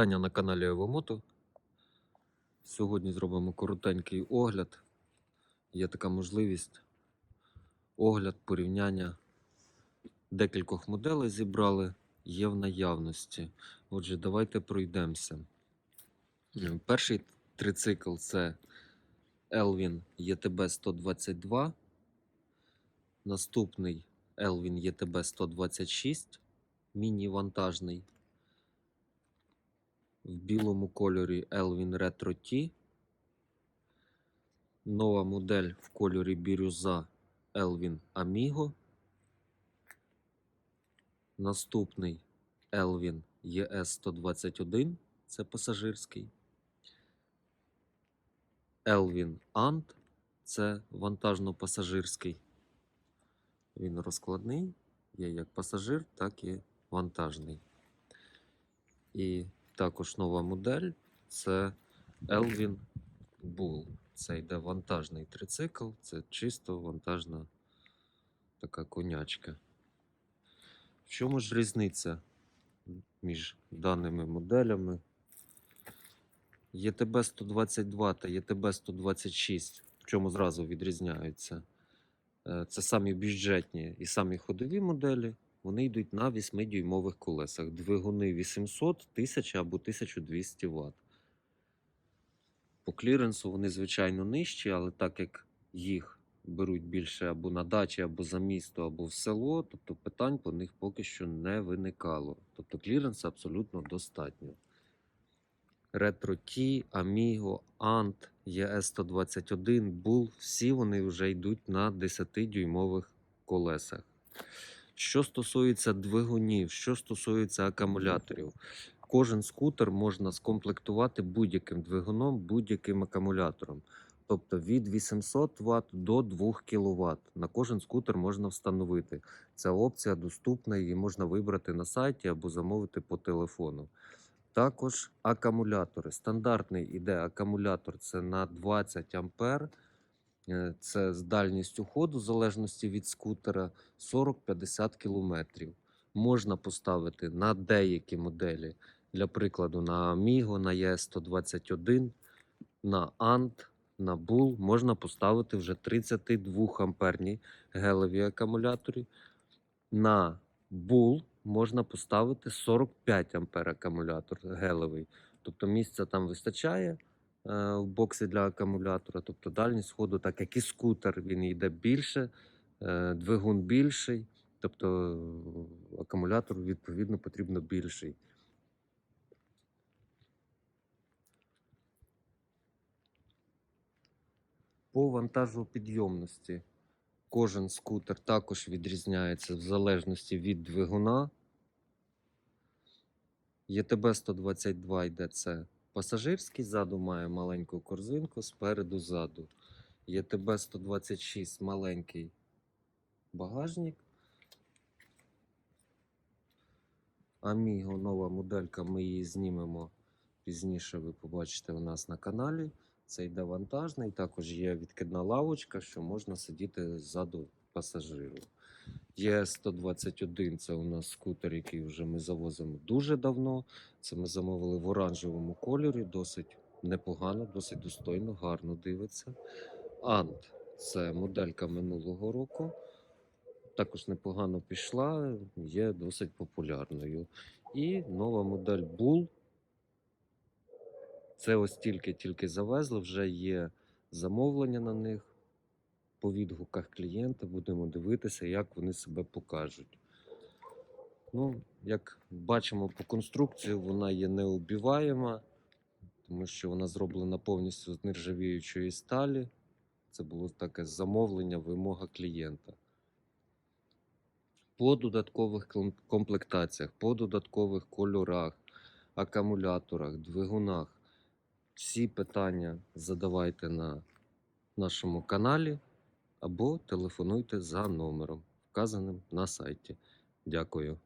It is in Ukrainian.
Вітання на каналі Евомото. Сьогодні зробимо коротенький огляд. Є така можливість. Огляд, порівняння декількох моделей зібрали, є в наявності. Отже, давайте пройдемося. Перший трицикл це Elvin ETB 122. Наступний Elvin ETB 126, міні-вантажний. В білому кольорі Elvin Retro T. Нова модель в кольорі бірюза Elvin Amigo. Наступний Elvin ES 121, це пасажирський. Elvin Ant, це вантажно-пасажирський. Він розкладний, є як пасажир, так і вантажний. І також нова модель це Elvin Bull. Це йде вантажний трицикл, це чисто вантажна така конячка. В чому ж різниця між даними моделями? ЄТБ 122 та ЄТБ 126, в чому зразу відрізняються? Е, Це самі бюджетні і самі ходові моделі. Вони йдуть на 8-дюймових колесах. Двигуни 800, 1000 або 1200 Вт. По кліренсу вони, звичайно, нижчі, але так як їх беруть більше або на дачі, або за місто, або в село, тобто питань по них поки що не виникало. Тобто кліренс абсолютно достатньо. Retro T, Amigo, Ant, ES121, Bull, всі вони вже йдуть на 10-дюймових колесах. Що стосується двигунів, що стосується акумуляторів, кожен скутер можна скомплектувати будь-яким двигуном, будь-яким акумулятором. Тобто від 800 Вт до 2 кВт. На кожен скутер можна встановити. Ця опція доступна, її можна вибрати на сайті або замовити по телефону. Також акумулятори. Стандартний іде акумулятор це на 20 ампер. Е, Це з дальністю ходу, в залежності від скутера, 40-50 км. Можна поставити на деякі моделі, для прикладу, на Amigo, на ES121, на Ant, на Bull можна поставити вже 32 амперні гелеві акумулятори. На Bull можна поставити 45 ампер акумулятор гелевий. Тобто місця там вистачає в боксі для акумулятора. Тобто дальність ходу, так як і скутер, він йде більше, е, двигун більший, тобто е, акумулятор відповідно потрібно більший. По вантажопідйомності кожен скутер також відрізняється в залежності від двигуна. ЄТБ 122 йде це пасажирський, ззаду має маленьку корзинку, спереду ззаду. ЄТБ 126 маленький багажник. Amigo нова моделька, ми її знімемо пізніше. Ви побачите у нас на каналі. Це йде вантажний, також є відкидна лавочка, що можна сидіти ззаду пасажиру. Є 121, це у нас скутер, який вже ми завозимо дуже давно. Це ми замовили в оранжевому кольорі, досить непогано, досить достойно, гарно дивиться. Ант це моделька минулого року. Також непогано пішла, є досить популярною. І нова модель Bull. Це ось тільки-тільки завезли, вже є замовлення на них. По відгуках клієнта будемо дивитися, як вони себе покажуть. Ну, як бачимо по конструкції, вона є неубіваєма, тому що вона зроблена повністю з нержавіючої сталі. Це було таке замовлення, вимога клієнта. По додаткових комплектаціях, по додаткових кольорах, акумуляторах, двигунах. Всі питання задавайте на нашому каналі або телефонуйте за номером, вказаним на сайті. Дякую.